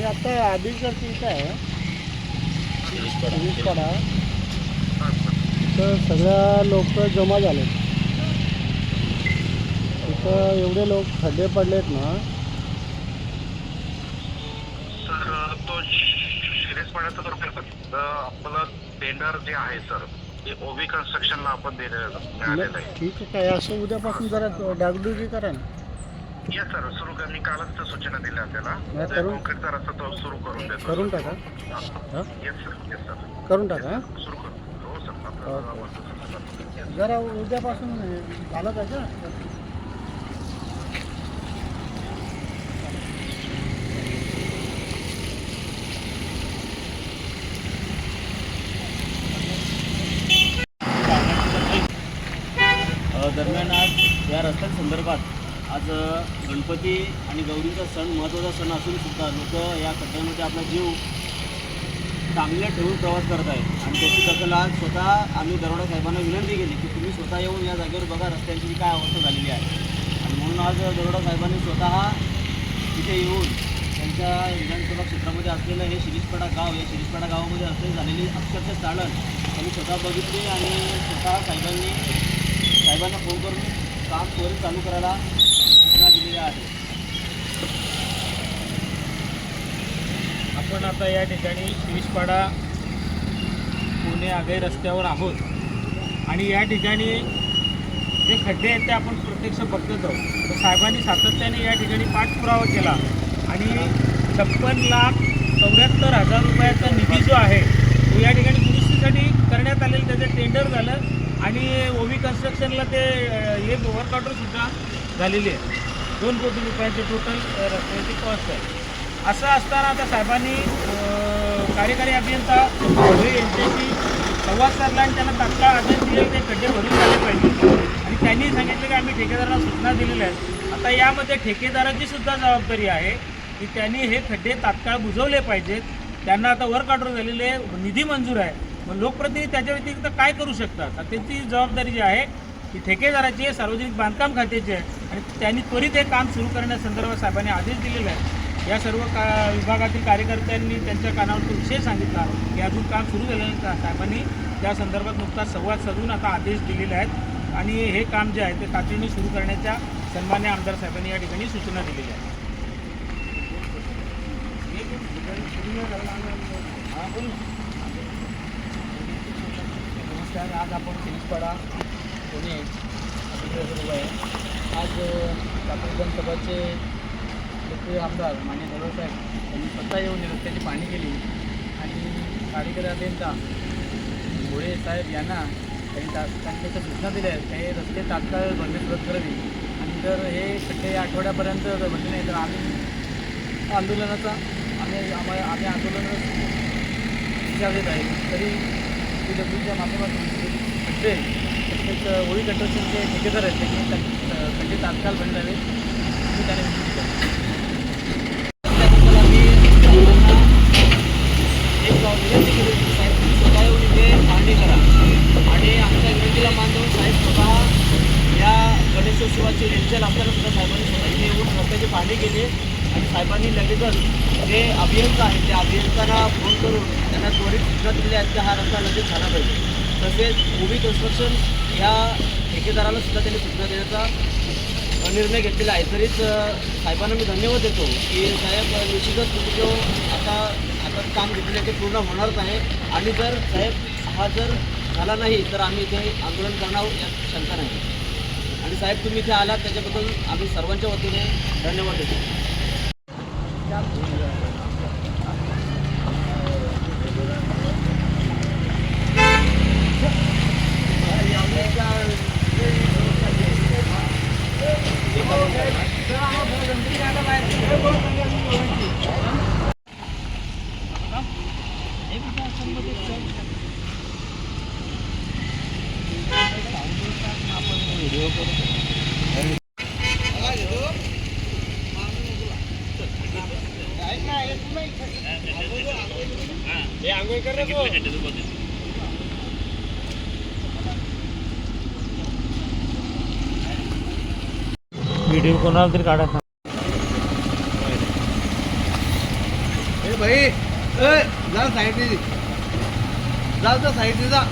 मी आता आदिगडची इथं आहे शिरीषपाडा तर सगळ्या लोक जमा झाले तिथं एवढे लोक खड्डे पडलेत ना. तर तो शिरेसपाड्याचा तर प्रकल्प, अ, आपलं टेंडर जे आहे सर ते ओबी कन्स्ट्रक्शनला आपण दिलेलं आहे. ठीक आहे काय असं उद्यापासून जरा डागडुजी करा ना. येस सर सुरू कर. मी कालच त्या सूचना दिल्या आपल्याला ते करून- कॉन्क्रीटचा रस्ता तो सुरू करून देतो. करून टाका. हां. येस सर येस सर करून टाका हां? सुरू करू. हो सर जरा उद्यापासून झालं. अ, दरम्यान आज या रस्त्या संदर्भात आज गणपती आणि गौरीचा सण महत्त्वाचा सण असून सुद्धा लोक या खड्ड्यामध्ये आपला जीव चांगल्या ठेवून प्रवास करत आहेत. आणि त्याची दखल आज स्वतः आम्ही दरोडा साहेबांना विनंती केली की तुम्ही स्वतः येऊन या जागेवर बघा रस्त्यांची जी काय अवस्था झालेली आहे. आणि म्हणून आज दरोडा साहेबांनी स्वतः तिथे येऊन त्यांच्या विधानसभा क्षेत्रामध्ये असलेलं हे शिरीषपाडा गाव या शिरीषपाडा गावामध्ये असलेली झालेली अक्षरशः चाळण त्यांनी स्वतः बघितली आणि स्वतः साहेबांनी साहेबांना फोन करून काम त्वरित चालू करायला सूचना दिलेल्या आहेत आपण आता या ठिकाणी शिरीषपाडा पुणे आगाई रस्त्यावर आहोत. आणि या ठिकाणी जे खड्डे आहेत ते आपण प्रत्यक्ष बघतच आहोत. तर साहेबांनी सातत्याने या ठिकाणी पाठपुरावा केला. आणि छप्पन लाख चौऱ्याहत्तर हजार रुपयाचा निधी जो आहे तो या ठिकाणी दुरुस्तीसाठी करण्यात आलेलं. त्याचं टेंडर झालं आणि ओवी कन्स्ट्रक्शनला ते एक हे सुद्धा झालेली आहे. दोन कोटी रुपयाचे टोटल रस्त्याची कॉस्ट आहे. असं असताना आता साहेबांनी कार्यकारी अभियंता यांच्याशी संवाद साधला आणि त्यांना तात्काळ आदेश दिले ते खड्डे भरून झाले पाहिजे. आणि त्यांनी सांगितलं की आम्ही ठेकेदारांना सूचना दिलेल्या आहेत. आता यामध्ये ठेकेदाराची सुद्धा जबाबदारी आहे की त्यांनी हे खड्डे तात्काळ बुजवले पाहिजेत. त्यांना आता वर्क ऑर्डर झालेले निधी मंजूर आहे. मग लोकप्रतिनिधी त्याच्या व्यतिरिक्त काय करू शकतात? आता त्यांची जबाबदारी जी आहे ती ठेकेदाराची आहे सार्वजनिक बांधकाम खात्याची आहे. आणि त्यांनी त्वरित हे काम सुरू करण्यासंदर्भात साहेबांनी आदेश दिलेला आहे या सर्व का विभागातील कार्यकर्त्यांनी त्यांच्या कानावर तो विषय सांगितला की अजून काम सुरू झालं नाही. साहेबांनी त्या संदर्भात नुकताच संवाद साधून आता आदेश दिलेले आहेत. आणि हे काम जे आहे ते तातडीने सुरू करण्याच्या सन्मान्य आमदार साहेबांनी या ठिकाणी सूचना दिलेल्या आहेत. हां बोल नमस्कार आज आपण शिरीषपाडा पुणे आहे आज आपण विधानसभाचे लोकप्रिय आमदार माने दरोड साहेब यांनी स्वतः येऊन रस्त्याची पाणी केली आणि कार्यकारी अभियंता भोळे साहेब यांना त्यांनी ता त्यांच्या सूचना दिल्या आहेत हे रस्ते तात्काळ भरणे सुरुवात करावी. आणि जर हे खड्डे आठवड्यापर्यंत जर भरले नाही तर आम्ही आंदोलनाचा आम्ही आम्हाला आम्ही आंदोलन विचार देत आहे. तरी पी डब्ल्यूच्या माध्यमातून खड्डे तसेच ओळी कंस्ट्रक्शनचे ठेकेदार आहेत त्यांनी खड्डे तात्काळ बनवावे मी त्याने विनंती करतो त्याबद्दल आम्ही सर्वांना एक विनंती केली की साहेब तुम्ही स्वतः येऊन इथे पाहणी करा आणि आमच्या विनंतीला मान देऊन साहेब स्वतः या गणेशोत्सवाची रेंजल असताना सुद्धा साहेबांनी स्वतः इथे येऊन रस्त्याची पाहणी केली आणि साहेबांनी लगेचच जे अभियंता आहेत त्या अभियंत्यांना फोन करून त्यांना त्वरित सूचना दिलेल्या आहेत की हा रस्ता लगेच झाला पाहिजे तसेच ओबी कन्स्ट्रक्शन ह्या ठेकेदाराला सुद्धा त्यांनी सूचना देण्याचा निर्णय घेतलेला आहे तरीच साहेबांना मी धन्यवाद देतो की साहेब अ, निश्चितच तुम्ही जो आता काम घेतलेलं ते पूर्ण होणारच आहे. आणि जर साहेब हा जर झाला नाही तर आम्ही इथे आंदोलन करणार यात शंका नाही. आणि साहेब तुम्ही इथे आलात त्याच्याबद्दल आम्ही सर्वांच्या वतीने धन्यवाद देतो. व्हिडिओ कोणाला तरी काढा भाई ए, जा साईड जा जा जा.